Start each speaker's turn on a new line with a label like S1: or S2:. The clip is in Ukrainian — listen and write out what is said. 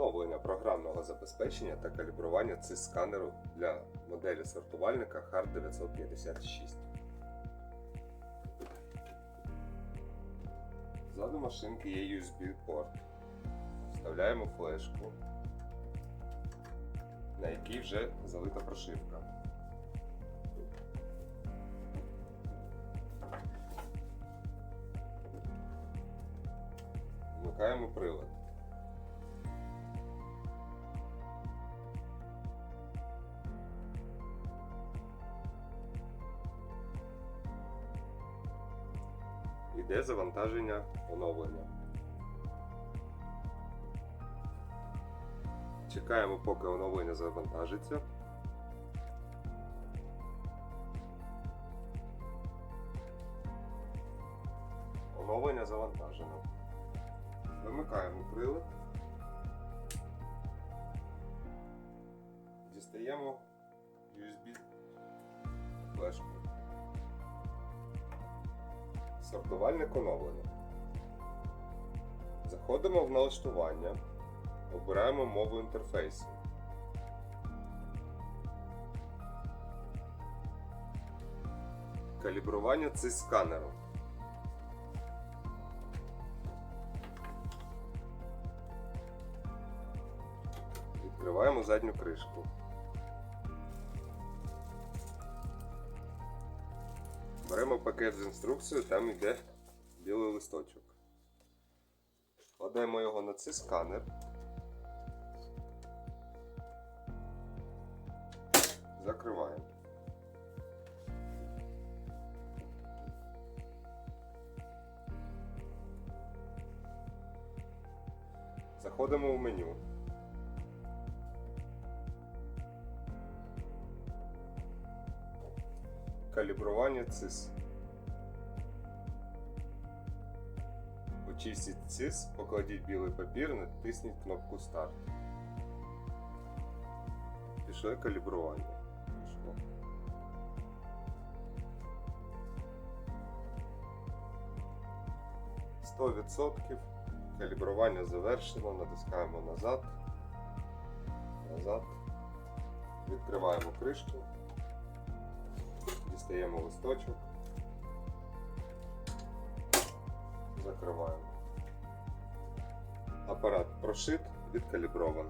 S1: Оновлення програмного забезпечення та калібрування цис сканеру для моделі сортувальника HARD 956. Ззаду машинки є USB-порт. Вставляємо флешку, на якій вже залита прошивка. Вмикаємо прилад. Іде завантаження оновлення. Чекаємо, поки оновлення завантажиться. Оновлення завантажено. Вимикаємо прилад. Дістаємо USB флешку. Сортувальник оновлено. Заходимо в налаштування. Обираємо мову інтерфейсу. Калібрування цис сканеру. Відкриваємо задню кришку. Беремо пакет з інструкцією, там йде білий листочок. Кладемо його на цей сканер. Закриваємо. Заходимо в меню. Калібрування цис. Очистіть цис, покладіть білий папір, натисніть кнопку Старт. Пішло калібрування. Пішло. Сто відсотків. Калібрування завершено. Натискаємо назад. Назад. Відкриваємо кришку. Дістаємо листочок. Закриваємо. Апарат прошит, відкаліброван.